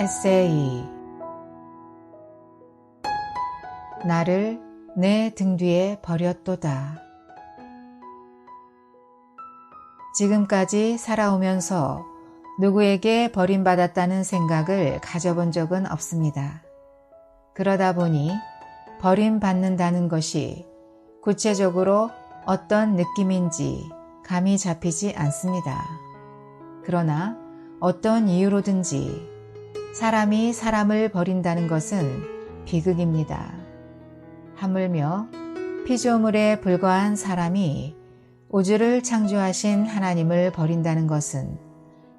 에세이 나를 내 등 뒤에 버렸도다. 지금까지 살아오면서 누구에게 버림받았다는 생각을 가져본 적은 없습니다. 그러다 보니 버림받는다는 것이 구체적으로 어떤 느낌인지 감이 잡히지 않습니다. 그러나 어떤 이유로든지 사람이 사람을 버린다는 것은 비극입니다. 하물며 피조물에 불과한 사람이 우주를 창조하신 하나님을 버린다는 것은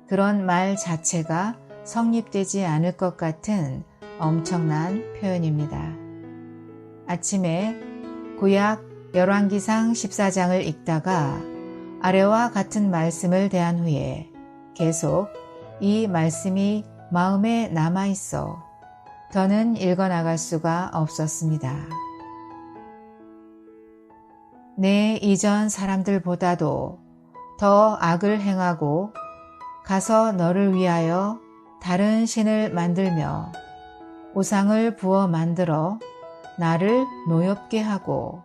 그런 말 자체가 성립되지 않을 것 같은 엄청난 표현입니다. 아침에 구약 열왕기상 14장을 읽다가 아래와 같은 말씀을 대한 후에 계속 이 말씀이 마음에 남아 있어 더는 읽어나갈 수가 없었습니다. 내 이전 사람들보다도 더 악을 행하고 가서 너를 위하여 다른 신을 만들며 우상을 부어 만들어 나를 노엽게 하고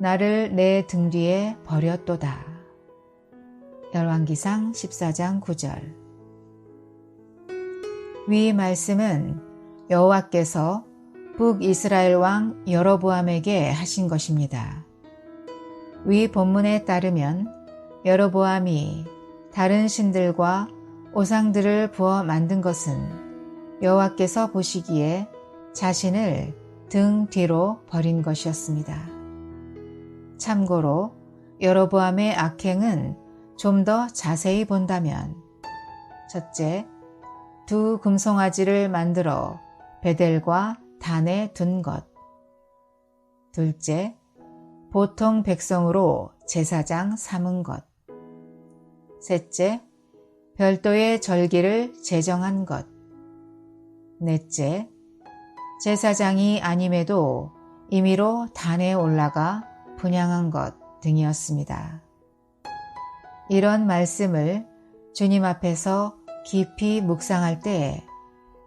나를 내 등 뒤에 버렸도다. 열왕기상 14장 9절 위 말씀은 여호와께서 북이스라엘 왕 여로보암에게 하신 것입니다. 위 본문에 따르면 여로보암이 다른 신들과 오상들을 부어 만든 것은 여호와께서 보시기에 자신을 등 뒤로 버린 것이었습니다. 참고로 여로보암의 악행은 좀 더 자세히 본다면 첫째, 두 금송아지를 만들어 베델과 단에 둔 것. 둘째, 보통 백성으로 제사장 삼은 것. 셋째, 별도의 절기를 제정한 것. 넷째, 제사장이 아님에도 임의로 단에 올라가 분양한 것 등이었습니다. 이런 말씀을 주님 앞에서 깊이 묵상할 때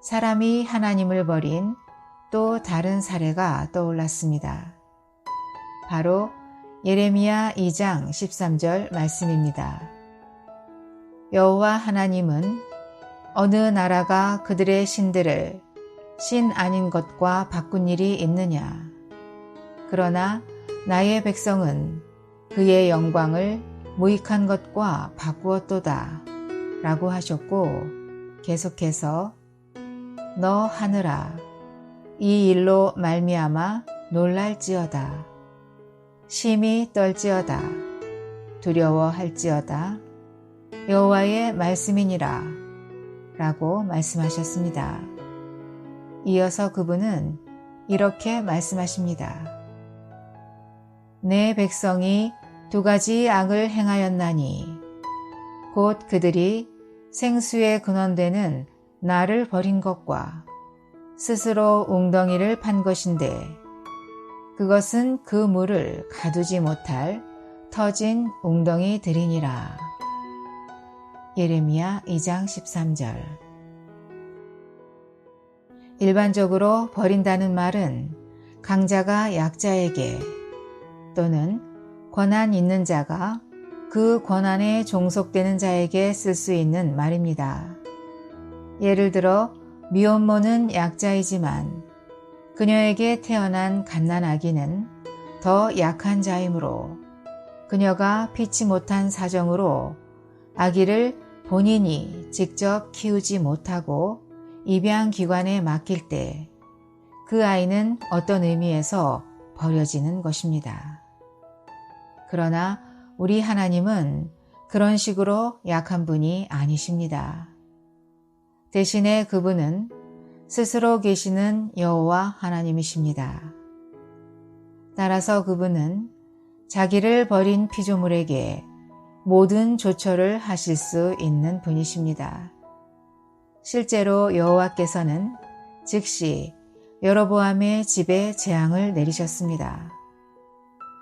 사람이 하나님을 버린 또 다른 사례가 떠올랐습니다. 바로 예레미야 2장 13절 말씀입니다. 여호와 하나님은 어느 나라가 그들의 신들을 신 아닌 것과 바꾼 일이 있느냐. 그러나 나의 백성은 그의 영광을 무익한 것과 바꾸었도다 라고 하셨고 계속해서 너 하늘아 이 일로 말미암아 놀랄지어다 심히 떨지어다 두려워할지어다 여호와의 말씀이니라 라고 말씀하셨습니다. 이어서 그분은 이렇게 말씀하십니다. 내 백성이 두 가지 악을 행하였나니 곧 그들이 생수의 근원되는 나를 버린 것과 스스로 웅덩이를 판 것인데 그것은 그 물을 가두지 못할 터진 웅덩이들이니라. 예레미야 2장 13절 일반적으로 버린다는 말은 강자가 약자에게 또는 권한 있는 자가 그 권한에 종속되는 자에게 쓸 수 있는 말입니다. 예를 들어 미혼모는 약자이지만 그녀에게 태어난 갓난아기는 더 약한 자이므로 그녀가 피치 못한 사정으로 아기를 본인이 직접 키우지 못하고 입양기관에 맡길 때 그 아이는 어떤 의미에서 버려지는 것입니다. 그러나 우리 하나님은 그런 식으로 약한 분이 아니십니다. 대신에 그분은 스스로 계시는 여호와 하나님이십니다. 따라서 그분은 자기를 버린 피조물에게 모든 조처를 하실 수 있는 분이십니다. 실제로 여호와께서는 즉시 여로보암의 집에 재앙을 내리셨습니다.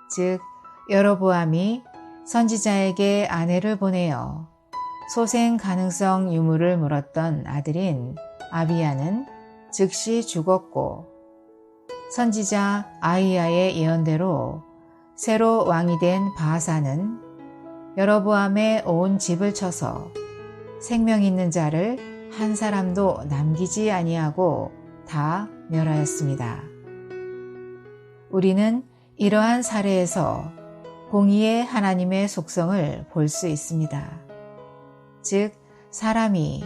즉 여로보암이 선지자에게 아내를 보내어 소생 가능성 유무를 물었던 아들인 아비야는 즉시 죽었고 선지자 아이야의 예언대로 새로 왕이 된 바하사는 여러보암의 온 집을 쳐서 생명 있는 자를 한 사람도 남기지 아니하고 다 멸하였습니다. 우리는 이러한 사례에서 공의의 하나님의 속성을 볼 수 있습니다. 즉, 사람이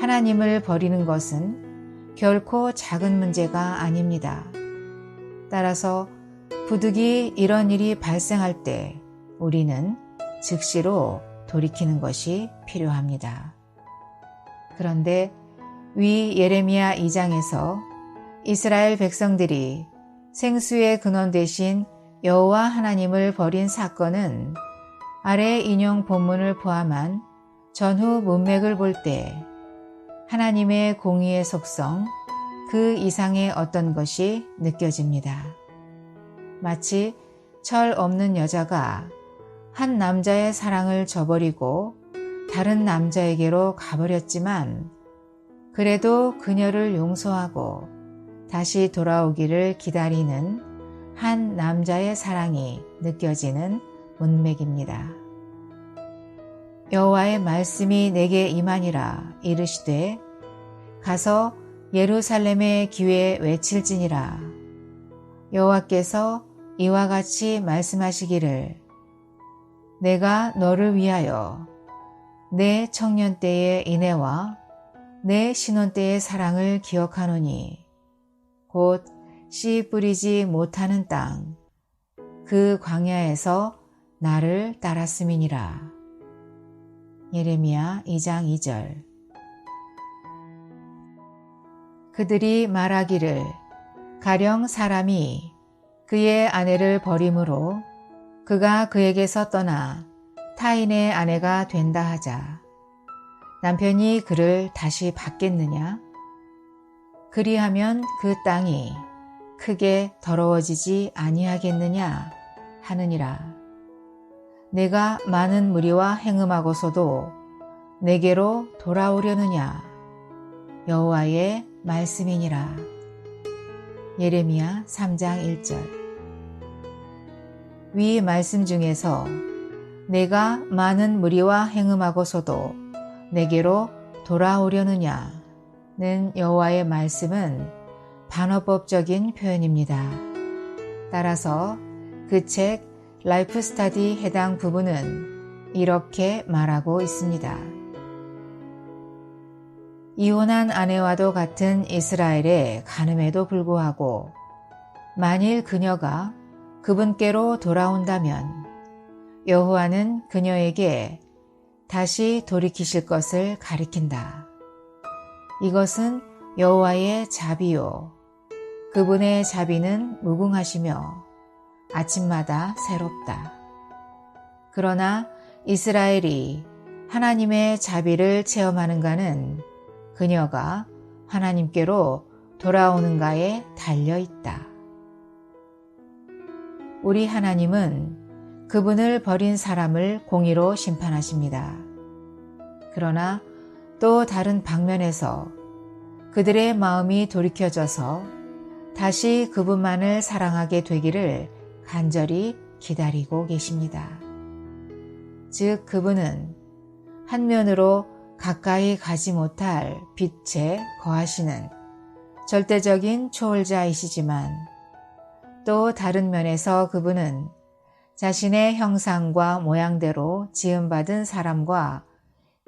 하나님을 버리는 것은 결코 작은 문제가 아닙니다. 따라서 부득이 이런 일이 발생할 때 우리는 즉시로 돌이키는 것이 필요합니다. 그런데 위 예레미야 2장에서 이스라엘 백성들이 생수의 근원 대신 여호와 하나님을 버린 사건은 아래 인용 본문을 포함한 전후 문맥을 볼 때 하나님의 공의의 속성 그 이상의 어떤 것이 느껴집니다. 마치 철 없는 여자가 한 남자의 사랑을 저버리고 다른 남자에게로 가버렸지만 그래도 그녀를 용서하고 다시 돌아오기를 기다리는 한 남자의 사랑이 느껴지는 문맥입니다. 여호와의 말씀이 내게 임하니라 이르시되 가서 예루살렘의 기회에 외칠지니라 여호와께서 이와 같이 말씀하시기를 내가 너를 위하여 내 청년 때의 인애와 내 신혼 때의 사랑을 기억하노니 곧 씨 뿌리지 못하는 땅, 그 광야에서 나를 따랐음이니라. 예레미야 2장 2절 그들이 말하기를 가령 사람이 그의 아내를 버림으로 그가 그에게서 떠나 타인의 아내가 된다 하자 남편이 그를 다시 받겠느냐? 그리하면 그 땅이 크게 더러워지지 아니하겠느냐 하느니라. 내가 많은 무리와 행음하고서도 내게로 돌아오려느냐 여호와의 말씀이니라. 예레미야 3장 1절 위 말씀 중에서 내가 많은 무리와 행음하고서도 내게로 돌아오려느냐는 여호와의 말씀은 반어법적인 표현입니다. 따라서 그 책 라이프 스타디 해당 부분은 이렇게 말하고 있습니다. 이혼한 아내와도 같은 이스라엘의 간음에도 불구하고 만일 그녀가 그분께로 돌아온다면 여호와는 그녀에게 다시 돌이키실 것을 가리킨다. 이것은 여호와의 자비요. 그분의 자비는 무궁하시며 아침마다 새롭다. 그러나 이스라엘이 하나님의 자비를 체험하는가는 그녀가 하나님께로 돌아오는가에 달려 있다. 우리 하나님은 그분을 버린 사람을 공의로 심판하십니다. 그러나 또 다른 방면에서 그들의 마음이 돌이켜져서 다시 그분만을 사랑하게 되기를 간절히 기다리고 계십니다. 즉, 그분은 한면으로 가까이 가지 못할 빛에 거하시는 절대적인 초월자이시지만 또 다른 면에서 그분은 자신의 형상과 모양대로 지음받은 사람과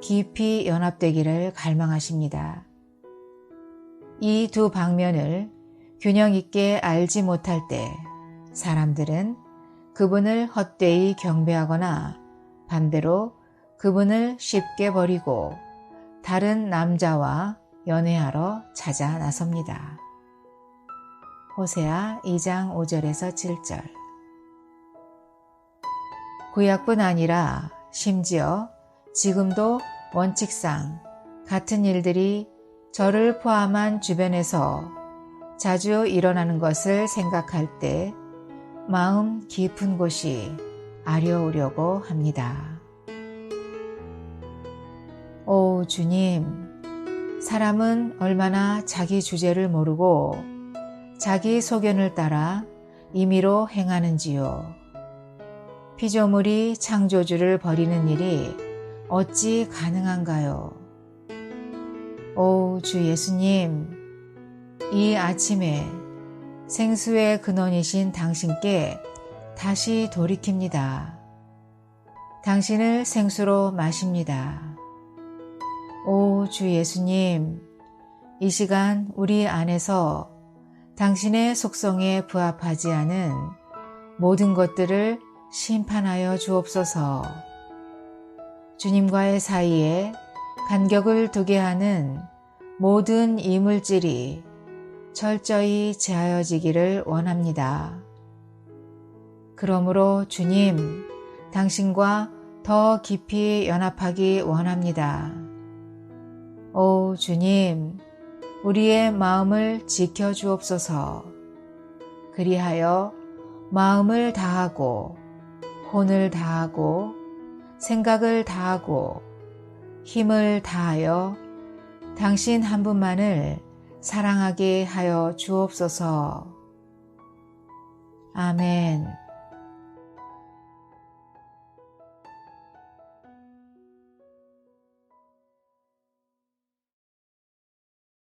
깊이 연합되기를 갈망하십니다. 이 두 방면을 균형 있게 알지 못할 때 사람들은 그분을 헛되이 경배하거나 반대로 그분을 쉽게 버리고 다른 남자와 연애하러 찾아 나섭니다. 호세아 2장 5절에서 7절 구약뿐 아니라 심지어 지금도 원칙상 같은 일들이 저를 포함한 주변에서 자주 일어나는 것을 생각할 때 마음 깊은 곳이 아려오려고 합니다. 오 주님, 사람은 얼마나 자기 주제를 모르고 자기 소견을 따라 임의로 행하는지요. 피조물이 창조주를 버리는 일이 어찌 가능한가요? 오, 주 예수님, 이 아침에 생수의 근원이신 당신께 다시 돌이킵니다. 당신을 생수로 마십니다. 오, 주 예수님, 이 시간 우리 안에서 당신의 속성에 부합하지 않은 모든 것들을 심판하여 주옵소서. 주님과의 사이에 간격을 두게 하는 모든 이물질이 철저히 제하여지기를 원합니다. 그러므로 주님, 당신과 더 깊이 연합하기 원합니다. 오 주님, 우리의 마음을 지켜 주옵소서. 그리하여 마음을 다하고, 혼을 다하고, 생각을 다하고, 힘을 다하여 당신 한 분만을 사랑하게 하여 주옵소서. 아멘.